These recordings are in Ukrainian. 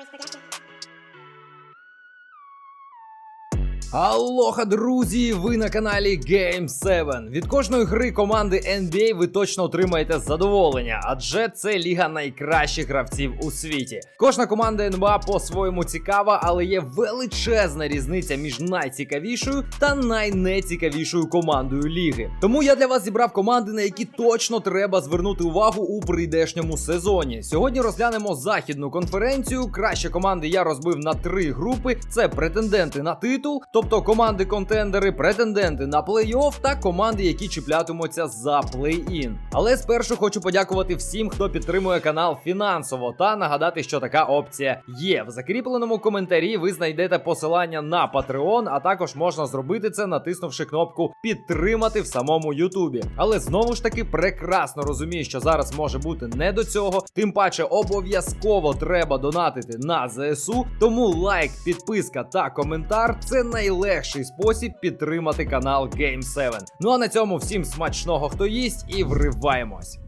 Forest Production. Алоха, друзі! Ви на каналі Game 7. Від кожної гри команди NBA ви точно отримаєте задоволення, адже це ліга найкращих гравців у світі. Кожна команда НБА по-своєму цікава, але є величезна різниця між найцікавішою та найнецікавішою командою ліги. Тому я для вас зібрав команди, на які точно треба звернути увагу у прийдешньому сезоні. Сьогодні розглянемо західну конференцію. Кращі команди я розбив на три групи: це претенденти на титул, тобто команди-контендери, претенденти на плей-офф та команди, які чіплятимуться за плей-ін. Але спершу хочу подякувати всім, хто підтримує канал фінансово, та нагадати, що така опція є. В закріпленому коментарі ви знайдете посилання на Patreon, а також можна зробити це, натиснувши кнопку підтримати в самому Ютубі. Але знову ж таки прекрасно розумію, що зараз може бути не до цього. Тим паче обов'язково треба донатити на ЗСУ. Тому лайк, підписка та коментар це найлегший спосіб підтримати канал Game 7. Ну а на цьому всім смачного хто їсть і вриваємось.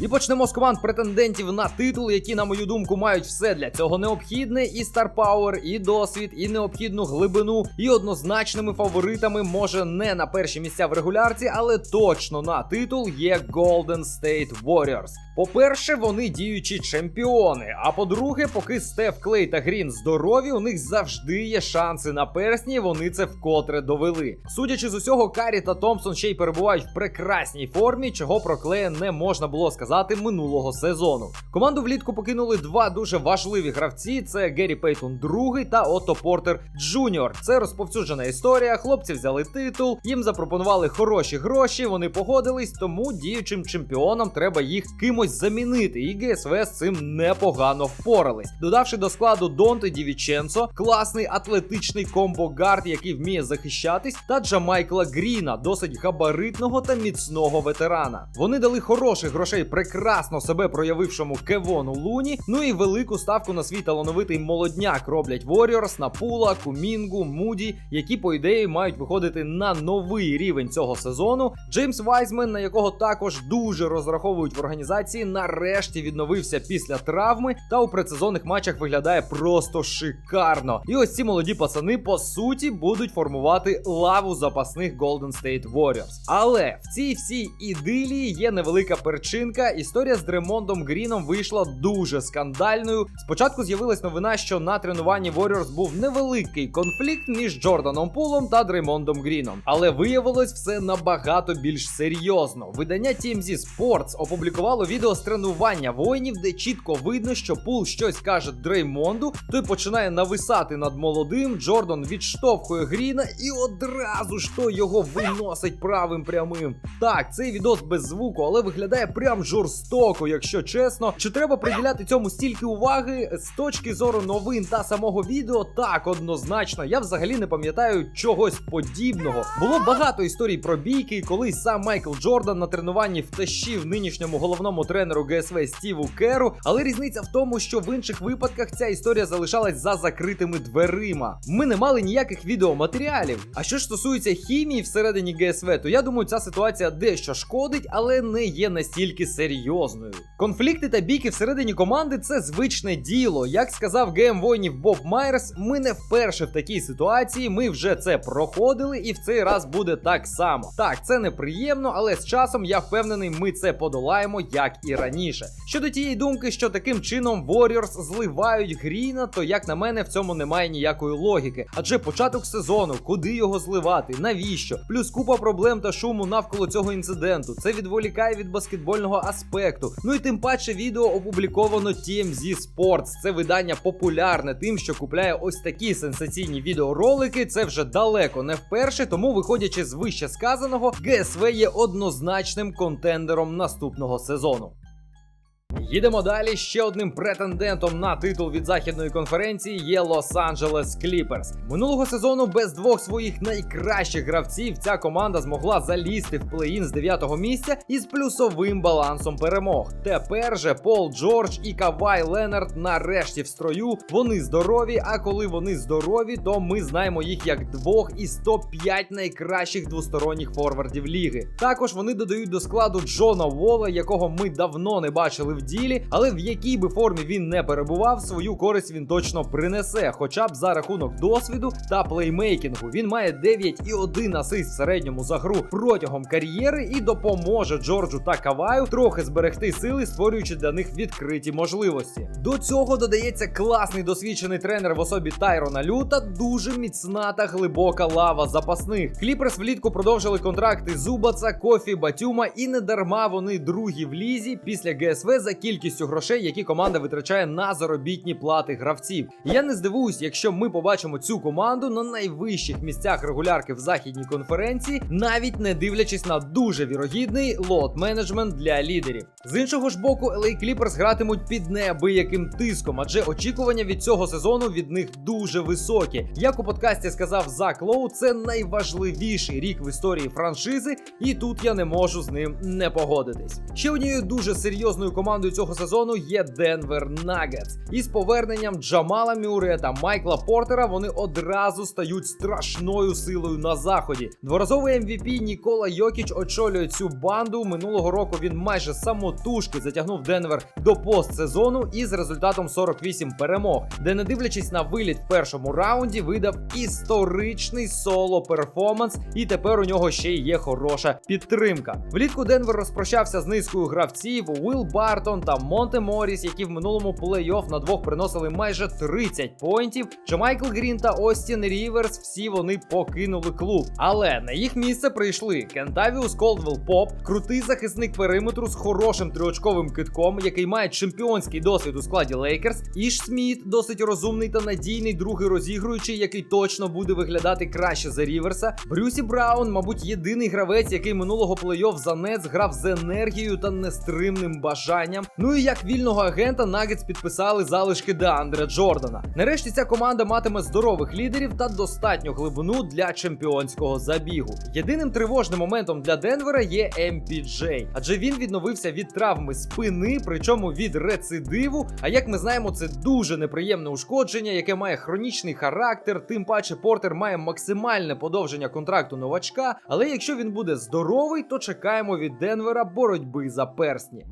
І почнемо з команд претендентів на титул, які, на мою думку, мають все для цього необхідне: і Star Power, і досвід, і необхідну глибину, і однозначними фаворитами, може не на перші місця в регулярці, але точно на титул є Golden State Warriors. По-перше, вони діючі чемпіони. А по-друге, поки Стеф Клей та Грін здорові, у них завжди є шанси на персні. Вони це вкотре довели. Судячи з усього, Карі та Томпсон ще й перебувають в прекрасній формі, чого про Клея не можна було сказати минулого сезону. Команду влітку покинули два дуже важливі гравці: це Геррі Пейтон другий та Отто Портер Джуніор. Це розповсюджена історія. Хлопці взяли титул, їм запропонували хороші гроші. Вони погодились, тому діючим чемпіонам треба їх кимось замінити. І ГСВ з цим непогано впорались, додавши до складу Донте Дівіченцо, класний атлетичний комбо-гард, який вміє захищатись, та Джамайкла Гріна, досить габаритного та міцного ветерана. Вони дали хороших грошей прекрасно себе проявившому Кевону Луні. Ну і велику ставку на свій талановитий молодняк роблять Warriors, Напула, Кумінгу, Муді, які по ідеї мають виходити на новий рівень цього сезону. Джеймс Вайзмен, на якого також дуже розраховують в організації, нарешті відновився після травми та у предсезонних матчах виглядає просто шикарно. І ось ці молоді пацани по суті будуть формувати лаву запасних Golden State Warriors. Але в цій всій ідилії є невелика перчинка. Історія з Дремондом Гріном вийшла дуже скандальною. Спочатку з'явилась новина, що на тренуванні Warriors був невеликий конфлікт між Джорданом Пулом та Дреймондом Гріном. Але виявилось все набагато більш серйозно. Видання TMZ Sports опублікувало відео з тренування воїнів, де чітко видно, що Пул щось каже Дреймонду, той починає нависати над молодим. Джордан відштовхує Гріна і одразу ж той його виносить правим прямим. Так, цей відос без звуку, але виглядає прям жорстоко, якщо чесно. Чи треба приділяти цьому стільки уваги з точки зору новин та самого відео? Так, однозначно. Я взагалі не пам'ятаю чогось подібного. Було багато історій про бійки, коли сам Майкл Джордан на тренуванні втащив нинішньому головному тренеру ГСВ Стіву Керу. Але різниця в тому, що в інших випадках ця історія залишалась за закритими дверима. Ми не мали ніяких відеоматеріалів. А що ж стосується хімії всередині ГСВ, то я думаю, ця ситуація дещо шкодить, але не є настільки серйозною. Конфлікти та бійки всередині команди це звичне діло. Як сказав ГМ воїнів Боб Майерс, ми не вперше в такій ситуації. Ми вже це проходили, і в цей раз буде так само. Так, це неприємно, але з часом я впевнений, ми це подолаємо як і раніше. Щодо тієї думки, що таким чином Warriors зливають Гріна, то як на мене в цьому немає ніякої логіки. Адже початок сезону, куди його зливати, навіщо? Плюс купа проблем та шуму навколо цього інциденту. Це відволікає від баскетбольного аспекту. Ну і тим паче відео опубліковано TMZ Sports. Це видання популярне тим, що купляє ось такі сенсаційні відеоролики. Це вже далеко не вперше, тому виходячи з вище сказаного, ГСВ є однозначним контендером наступного сезону. Їдемо далі. Ще одним претендентом на титул від західної конференції є Лос-Анджелес Кліперс. Минулого сезону без двох своїх найкращих гравців ця команда змогла залізти в плей-ін з 9-го місця із плюсовим балансом перемог. Тепер же Пол Джордж і Кавай Ленард нарешті в строю. Вони здорові. А коли вони здорові, то ми знаємо їх як двох із топ-5 найкращих двосторонніх форвардів ліги. Також вони додають до складу Джона Вола, якого ми давно не бачили в ділі, але в якій би формі він не перебував, свою користь він точно принесе, хоча б за рахунок досвіду та плеймейкінгу. Він має 9,1 асист в середньому за гру протягом кар'єри і допоможе Джорджу та Каваю трохи зберегти сили, створюючи для них відкриті можливості. До цього додається класний досвідчений тренер в особі Тайрона Лю та дуже міцна та глибока лава запасних. Кліперс влітку продовжили контракти Зубаца, Кофі, Батюма, і не дарма вони другі в лізі після ГСВ за кількістю грошей, які команда витрачає на заробітні плати гравців. Я не здивуюсь, якщо ми побачимо цю команду на найвищих місцях регулярки в західній конференції, навіть не дивлячись на дуже вірогідний лот менеджмент для лідерів. З іншого ж боку, LA Clippers гратимуть під неабияким тиском, адже очікування від цього сезону від них дуже високі. Як у подкасті сказав Зак Лоу, це найважливіший рік в історії франшизи, і тут я не можу з ним не погодитись. Ще однією дуже серйозною командою цього сезону є Денвер Нагетс. Із поверненням Джамала Мюре та Майкла Портера вони одразу стають страшною силою на заході. Дворазовий MVP Нікола Йокіч очолює цю банду. Минулого року він майже самотужки затягнув Денвер до постсезону із результатом 48 перемог, де, не дивлячись на виліт в першому раунді, видав історичний соло перформанс, і тепер у нього ще й є хороша підтримка. Влітку Денвер розпрощався з низкою гравців Уилл Бартон та Монте Моріс, які в минулому плей-офф на двох приносили майже 30 поінтів. Майкл Грін та Остін Ріверс всі вони покинули клуб. Але на їх місце прийшли Кентавіус Колдвелл Поп, крутий захисник периметру з хорошим триочковим китком, який має чемпіонський досвід у складі Лейкерс. Іш Сміт досить розумний та надійний другий розігруючий, який точно буде виглядати краще за Ріверса. Брюсі Браун, мабуть, єдиний гравець, який минулого плей-офф за Нетс грав з енергією та нестримним бажанням. Ну і як вільного агента Нагетс підписали залишки Деандре Джордана. Нарешті ця команда матиме здорових лідерів та достатню глибину для чемпіонського забігу. Єдиним тривожним моментом для Денвера є MPJ, адже він відновився від травми спини, причому від рецидиву. А як ми знаємо, це дуже неприємне ушкодження, яке має хронічний характер. Тим паче Портер має максимальне подовження контракту новачка. Але якщо він буде здоровий, то чекаємо від Денвера боротьби за персні.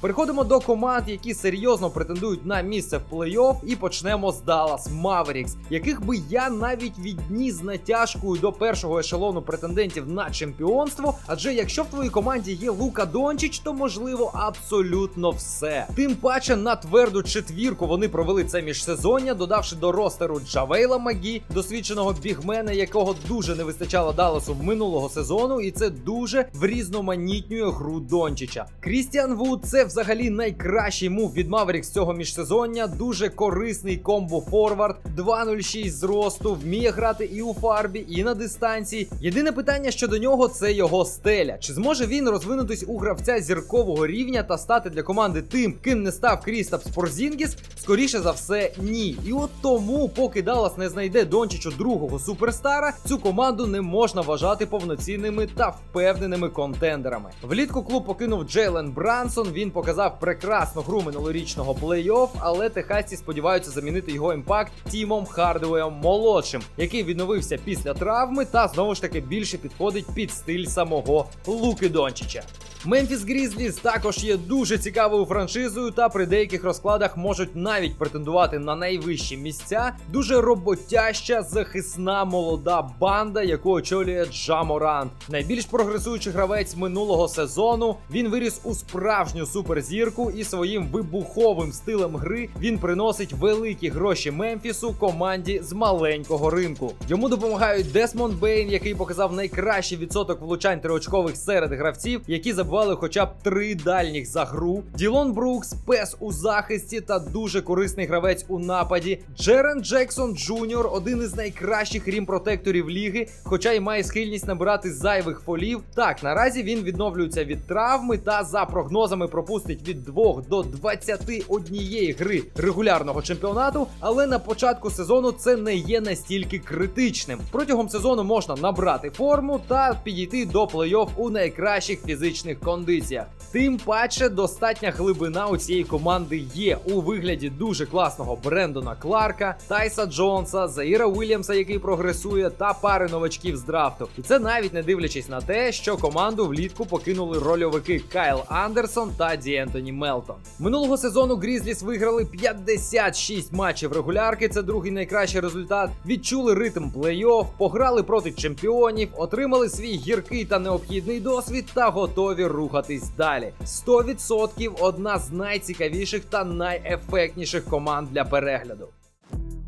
Переходимо до команд, які серйозно претендують на місце в плей-офф, і почнемо з Dallas Mavericks, яких би я навіть відніс натяжкою до першого ешелону претендентів на чемпіонство. Адже якщо в твоїй команді є Лука Дончич, то можливо абсолютно все. Тим паче на тверду четвірку вони провели це міжсезоння, додавши до ростеру Джавейла Магі, досвідченого бігмена, якого дуже не вистачало Далласу минулого сезону, і це дуже врізноманітнює гру Дончича. Крістіан Вуд це взагалі найкращий мув від Mavericks цього міжсезоння. Дуже корисний комбо форвард, 2.06 зросту, вміє грати і у фарбі, і на дистанції. Єдине питання щодо нього це його стеля. Чи зможе він розвинутись у гравця зіркового рівня та стати для команди тим, ким не став Крістапс Порзінгіс? Скоріше за все, ні. І от тому, поки Даллас не знайде Дончичу другого суперстара, цю команду не можна вважати повноцінними та впевненими контендерами. Влітку клуб покинув Джейлен Брансон. Він показав прекрасну гру минулорічного плей-офф, але техасці сподіваються замінити його імпакт Тімом Хардвеєм молодшим, який відновився після травми та знову ж таки більше підходить під стиль самого Луки Дончича. Мемфіс Грізліс також є дуже цікавою франшизою, та при деяких розкладах можуть навіть претендувати на найвищі місця. Дуже роботяща, захисна молода банда, яку очолює Джаморант. Найбільш прогресуючий гравець минулого сезону. Він виріс у справжню суперзірку і своїм вибуховим стилем гри він приносить великі гроші Мемфісу команді з маленького ринку. Йому допомагають Десмонд Бейн, який показав найкращий відсоток влучань триочкових серед гравців, які забивали хоча б три дальніх за гру. Ділон Брукс, пес у захисті та дуже корисний гравець у нападі. Джерен Джексон Джуніор один із найкращих рім-протекторів ліги, хоча й має схильність набирати зайвих фолів. Так, наразі він відновлюється від травми та за прогнозами пропустить від 2 до 21 гри регулярного чемпіонату. Але на початку сезону це не є настільки критичним. Протягом сезону можна набрати форму та підійти до плей-офф у найкращих фізичних кондиціях. Тим паче достатня глибина у цієї команди є у вигляді дуже класного Брендона Кларка, Тайса Джонса, Заїра Уільямса, який прогресує, та пари новачків з драфту. І це навіть не дивлячись на те, що команду влітку покинули рольовики Кайл Андерсон та Дієнтоні Мелтон. Минулого сезону Грізліс виграли 56 матчів регулярки. Це другий найкращий результат. Відчули ритм плей-офф, пограли проти чемпіонів, отримали свій гіркий та необхідний досвід та готові рухатись далі. 100% одна з найцікавіших та найефектніших команд для перегляду.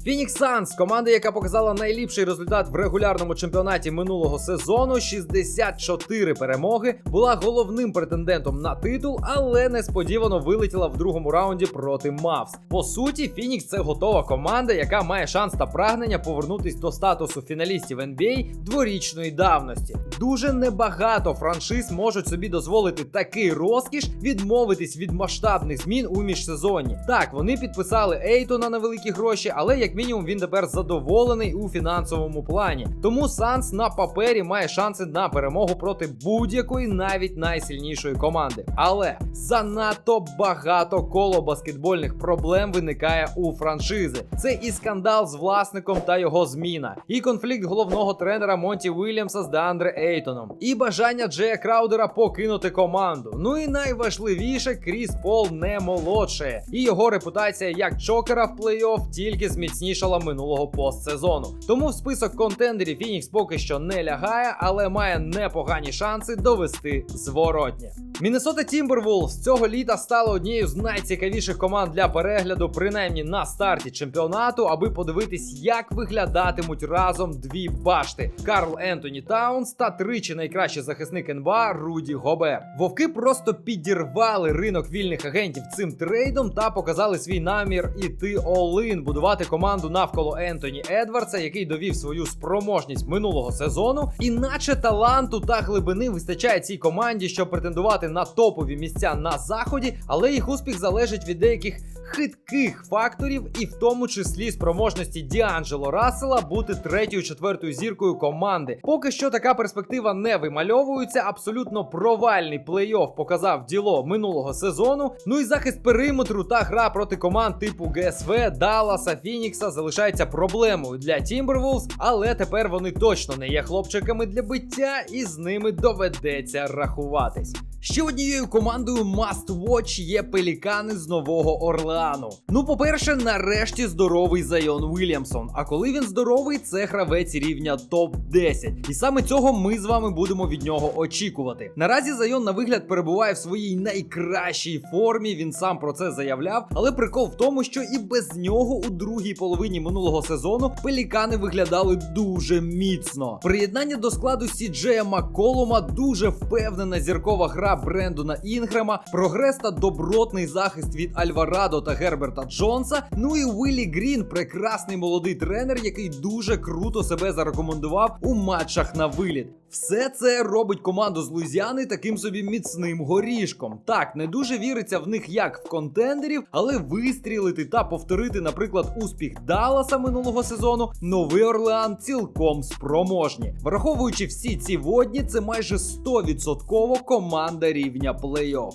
Phoenix Suns, команда, яка показала найліпший результат в регулярному чемпіонаті минулого сезону, 64 перемоги, була головним претендентом на титул, але несподівано вилетіла в другому раунді проти Мавс. По суті, Phoenix – це готова команда, яка має шанс та прагнення повернутись до статусу фіналістів NBA дворічної давності. Дуже небагато франшиз можуть собі дозволити такий розкіш відмовитись від масштабних змін у міжсезонні. Так, вони підписали Ейтона на великі гроші, але як мінімум він тепер задоволений у фінансовому плані. Тому Санс на папері має шанси на перемогу проти будь-якої, навіть найсильнішої команди. Але занадто багато коло баскетбольних проблем виникає у франшизи. Це і скандал з власником та його зміна, і конфлікт головного тренера Монті Уільямса з Деандре Ейтоном, і бажання Джея Краудера покинути команду. Ну і найважливіше, Кріс Пол не молодшає, і його репутація як чокера в плей-офф тільки зміцнішала минулого постсезону. Тому в список контендерів Фінікс поки що не лягає, але має непогані шанси довести зворотнє. Міннесота Тімбервулфс цього літа стала однією з найцікавіших команд для перегляду, принаймні на старті чемпіонату, аби подивитись, як виглядатимуть разом дві башти: Карл Ентоні Таунс та тричі найкращий захисник НБА Руді Гобер. Вовки просто підірвали ринок вільних агентів цим трейдом та показали свій намір іти all-in, будувати команду навколо Ентоні Едвардса, який довів свою спроможність минулого сезону, і наче таланту та глибини вистачає цій команді, щоб претендувати на топові місця на заході, але їх успіх залежить від деяких хитких факторів, і в тому числі спроможності Діанджело Рассела бути третьою четвертою зіркою команди. Поки що така перспектива не вимальовується. Абсолютно провальний плей-офф показав діло минулого сезону. Ну і захист периметру та гра проти команд типу ГСВ, Далласа, Фінікса залишається проблемою для Timberwolves, але тепер вони точно не є хлопчиками для биття, і з ними доведеться рахуватись. Ще однією командою Must Watch є пелікани з Нового Орлеану. Ну, по-перше, нарешті здоровий Зайон Уільямсон. А коли він здоровий, це гравець рівня топ-10. І саме цього ми з вами будемо від нього очікувати. Наразі Зайон на вигляд перебуває в своїй найкращій формі. Він сам про це заявляв. Але прикол в тому, що і без нього у другій половині минулого сезону пелікани виглядали дуже міцно. Приєднання до складу Сіджея Макколума дуже впевнена зіркова гра Брендона Інгрема, прогрес та добротний захист від Альварадо та Герберта Джонса. Ну і Уіллі Грін, прекрасний молодий тренер, який дуже круто себе зарекомендував у матчах на виліт. Все це робить команду з Луїзіани таким собі міцним горішком. Так, не дуже віриться в них як в контендерів, але вистрілити та повторити, наприклад, успіх Далласа минулого сезону, новий Орлеан цілком спроможні. Враховуючи всі ці водні, це майже 100% команда рівня плей-офф.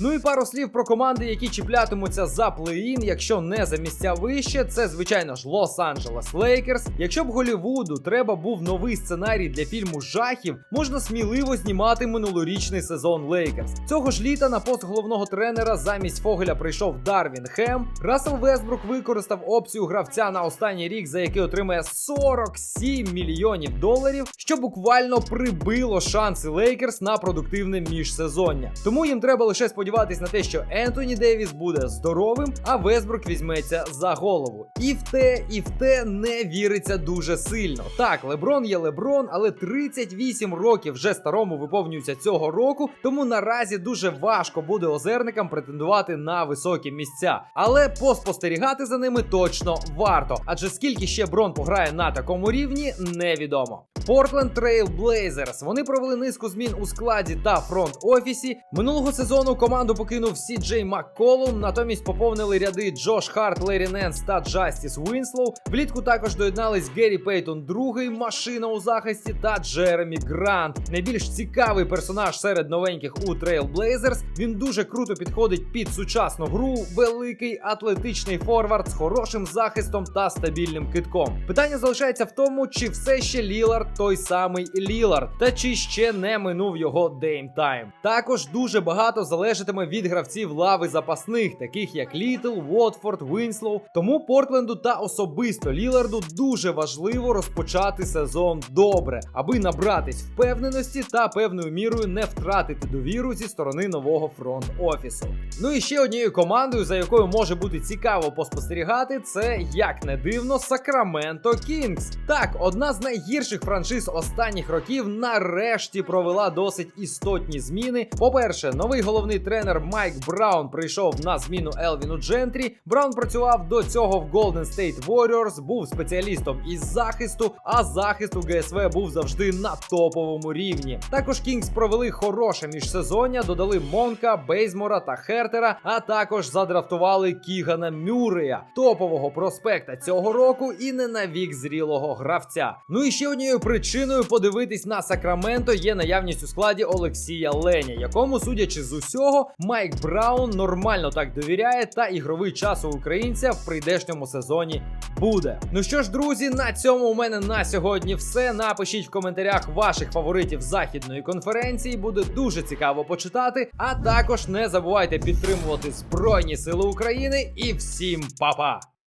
Ну і пару слів про команди, які чіплятимуться за плей-ін, якщо не за місця вище, це звичайно ж Лос-Анджелес Лейкерс. Якщо б Голівуду треба був новий сценарій для фільму жахів, можна сміливо знімати минулорічний сезон Лейкерс. Цього ж літа на пост головного тренера замість Фогеля прийшов Дарвін Хем. Рассел Весбрук використав опцію гравця на останній рік, за який отримає 47 мільйонів доларів, що буквально прибило шанси Лейкерс на продуктивне міжсезоння. Тому їм треба лише сподіватись на те, що Ентоні Девіс буде здоровим, а Весбрук візьметься за голову. І в те, і в те не віриться дуже сильно. Так, Леброн є Леброн, але 38 років вже старому виповнюється цього року, тому наразі дуже важко буде озерникам претендувати на високі місця. Але поспостерігати за ними точно варто. Адже скільки ще Брон пограє на такому рівні, невідомо. Portland Trail Blazers. Вони провели низку змін у складі та фронт-офісі. Минулого сезону команду покинув Сі Джей Макколум, натомість поповнили ряди Джош Харт, Лері Ненс та Джастіс Уінслоу. Влітку також доєднались Геррі Пейтон, другий машина у захисті та Джеремі Грант. Найбільш цікавий персонаж серед новеньких у Trail Blazers. Він дуже круто підходить під сучасну гру. Великий атлетичний форвард з хорошим захистом та стабільним китком. Питання залишається в тому, чи все ще Лілард той самий Лілард, та чи ще не минув його деймтайм. Також дуже багато залежатиме від гравців лави запасних, таких як Літл, Уотфорд, Вінслоу. Тому Портленду та особисто Ліларду дуже важливо розпочати сезон добре, аби набратись впевненості та певною мірою не втратити довіру зі сторони нового фронт офісу. Ну і ще однією командою, за якою може бути цікаво поспостерігати, це як не дивно Сакраменто Кінгс. Так, одна з найгірших франшиз останніх років нарешті провела досить істотні зміни. По-перше, новий головний тренер Майк Браун прийшов на зміну Елвіну Джентрі. Браун працював до цього в Golden State Warriors, був спеціалістом із захисту, а захист у ГСВ був завжди на топовому рівні. Також Кінгс провели хороше міжсезоння, додали Монка, Бейзмора та Хертера, а також задрафтували Кігана Мюрея, топового проспекта цього року і не на вік зрілого гравця. Ну і ще однією причиною подивитись на Сакраменто є наявність у складі Олексія Леня, якому, судячи з усього, Майк Браун нормально так довіряє, та ігровий час у українця в прийдешньому сезоні буде. Ну що ж, друзі, на цьому у мене на сьогодні все. Напишіть в коментарях ваших фаворитів західної конференції. Буде дуже цікаво почитати. А також не забувайте підтримувати Збройні Сили України і всім па-па!